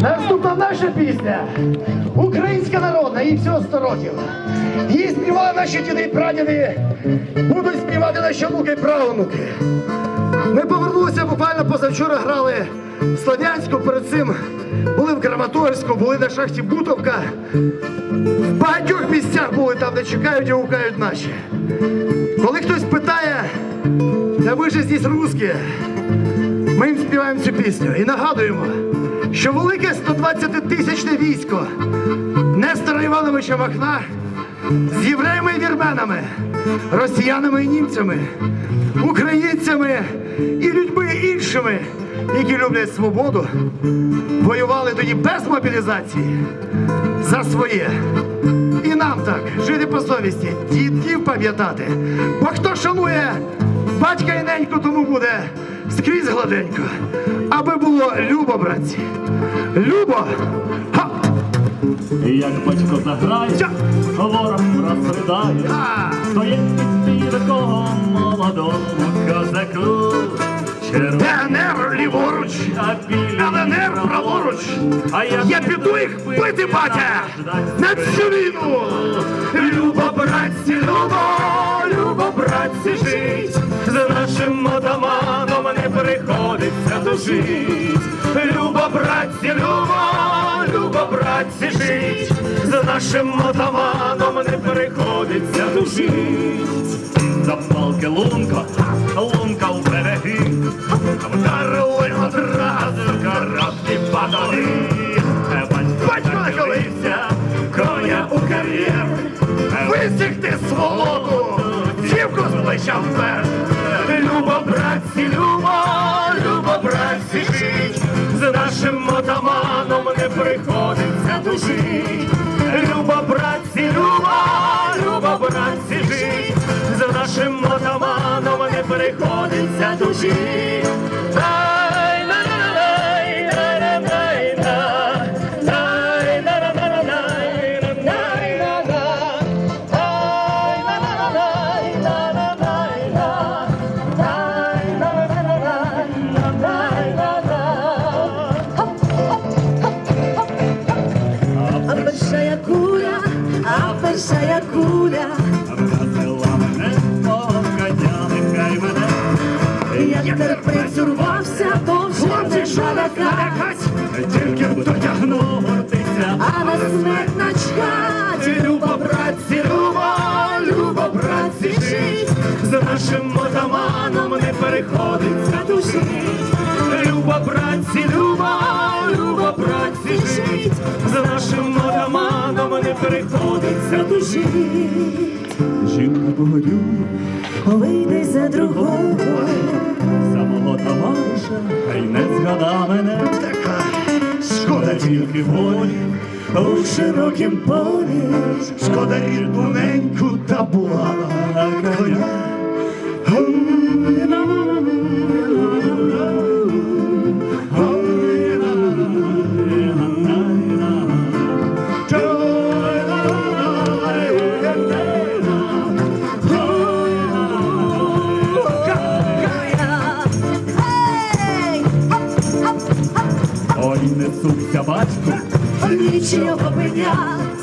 Наступна наша пісня. Українська народна, їй всього 100 років. Її співали наші діди і прадіди. Будуть співати наші внуки і правнуки. Ми повернулися буквально позавчора грали в Слов'янську, перед цим були в Краматорську, були на шахті Бутовка. В багатьох місцях були там, де чекають і гукають наші. Коли хтось питає, да ви ж здесь русські, співаємо цю пісню і нагадуємо, що велике 120-тисячне військо Нестора Івановича Махна з євреями і вірменами, росіянами і німцями, українцями і людьми іншими, які люблять свободу, воювали тоді без мобілізації за своє. І нам так жити по совісті, дітків пам'ятати. Бо хто шанує батька і неньку, тому буде скрізь гладенько. Аби було любо, братці. Любо! Ха! Як батько заграє, ворог розридає, стоїть під такого молодого козаку. ДНР ліворуч, ЛНР праворуч. А я, Я піду їх бити, батя! На цю війну! Любо, братці, любо, любо, братці, жить, за нашим отаманом приходиться. Любо, братці, любо, любо, братці, жить, за нашим отаманом не приходиться тужить. Запалки лунка, лунка в береги, вдарили одразу короткі падали. Батько нахилився, коня у кар'єр. Висікти сволоду! Дівку з плеча вперед! Отаманом не приходиться дужить. Люба, братці, люба, люба, братці, жить, за нашим отаманом не приходиться тужить. Перша куля, а перша куля, Вразила мене, покатя, нехай мене. як терпець урвався, то вже не жалякать, Тільки б дотягнутися, а на смерть начхать. Люба, братці, люба, люба, братці, жить, за нашим отаманом не переходиться душить. Люба, братці, люба, переходиться дужить, Жінка погодю, Вийди за другого, за мого товариша, хай не згада мене. Така шкода тільки. Волі у широкім полі, Шкода рідну неньку та Ой, несуться батьку, Нічого пенять,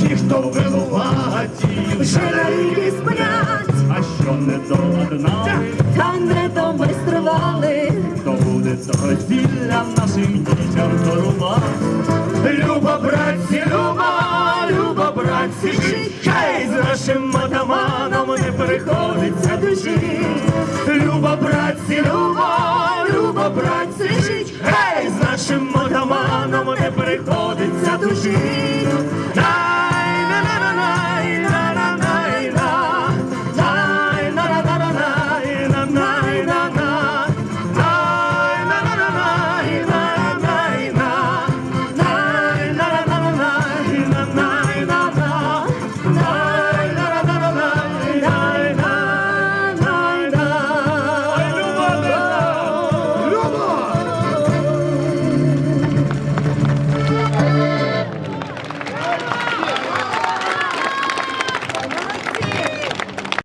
Ті, хто винуваті, вже навіки сплять, а що не доладнали, та не домайстрували. то буде того зілля нашим дітям дарувати. Люба, братці, люба, люба, братці, хай з нашим атаманом не переходиться душить. Братці,